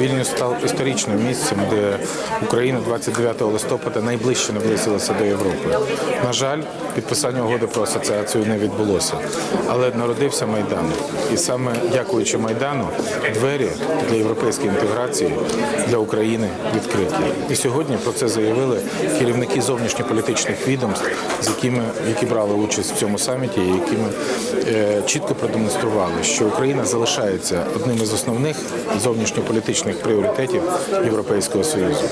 Вільнюс став історичним місцем, де Україна 29 листопада найближче наблизилася до Європи. На жаль, підписання угоди про асоціацію не відбулося, але народився Майдан. І саме дякуючи Майдану, двері для європейської інтеграції для України відкриті. І сьогодні про це заявили керівники зовнішньополітичних відомств, з якими які брали участь в цьому саміті, і якими е, чітко продемонстрували, що Україна залишається одним із основних зовнішньополітичних пріоритетів Європейського союзу.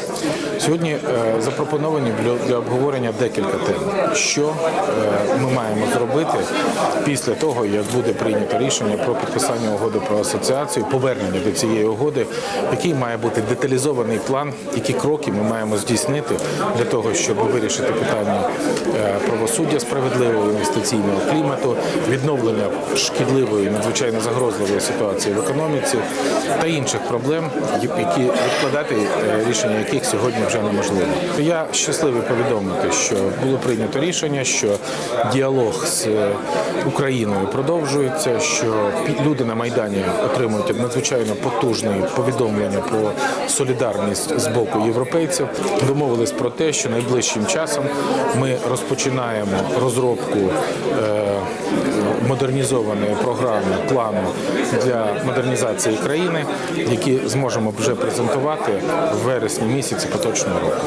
Сьогодні е, запропоновані для, для обговорення декілька тем, що е, ми маємо зробити після того, як буде прийнято рішення про підписання угоди про асоціацію, повернення до цієї угоди, який має бути деталізований план, які кроки ми маємо здійснити для того, щоб вирішити питання е, правосуддя справедливого інвестиційного клімату, відновлення шкідливої, надзвичайно загрозливої ситуації в економіці та інших проблем, які відкладати е, рішення яких сьогодні вже неможливо. Я щасливий повідомити, що було прийнято рішення, що діалог з е, Україною продовжується, що люди на майдані отримують надзвичайно потужне повідомлення про солідарність з боку європейців. Домовились про те, що найближчим часом ми розпочинаємо розробку е, модернізованої програми плану для модернізації країни, які зможемо вже презентувати в вересні місяці поточного року.